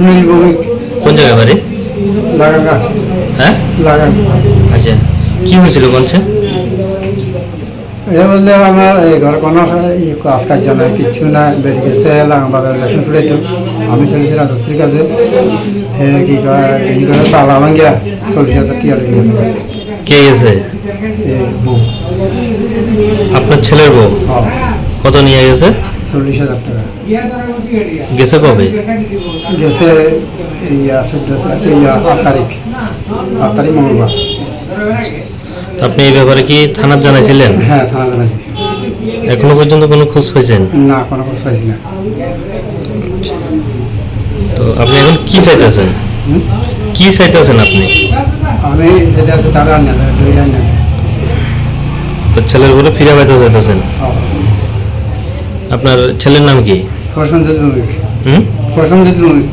সুনীল ভৌমিক। কোন জায়গায় বাড়ি? লাগাঙ্গা হ্যাঁ? লাগান আচ্ছা কি হয়েছিল বলছে? এটা বললে আমার এই ঘর কোনো কাজ কাজ নাই কিচ্ছু না বেরিয়ে গেছে লাগান বাজার রেশন ফুটে তো আমি চলেছি রাজশ্রীর কাছে। কি করে তালা ভাঙ্গিয়া চল্লিশ হাজার টিয়া লেগে গেছে। কে গেছে? বউ। আপনার ছেলের বউ? কত নিয়ে গেছে? চল্লিশ হাজার টাকা। গেছে কবে? গেছে এই এই আট তারিখ। আট তারিখ মঙ্গলবার। আপনি এই ব্যাপারে কি থানার জানাইছিলেন? হ্যাঁ থানা জানাইছি। এখনও পর্যন্ত কোনো খোঁজ পাইছেন? না কোনো খোঁজ পাইছি না। তো আপনি এখন কি চাইতেছেন? কি চাইতেছেন আপনি? আমি আছে তারা দেয় দুই দেয় ছেলের বলে ফিরে পাইতে চাইতেছেন? আপনার ছেলের নাম কি? প্রসঞ্জিৎ নবী হুম? প্রসঞ্জিৎ ভৌমিক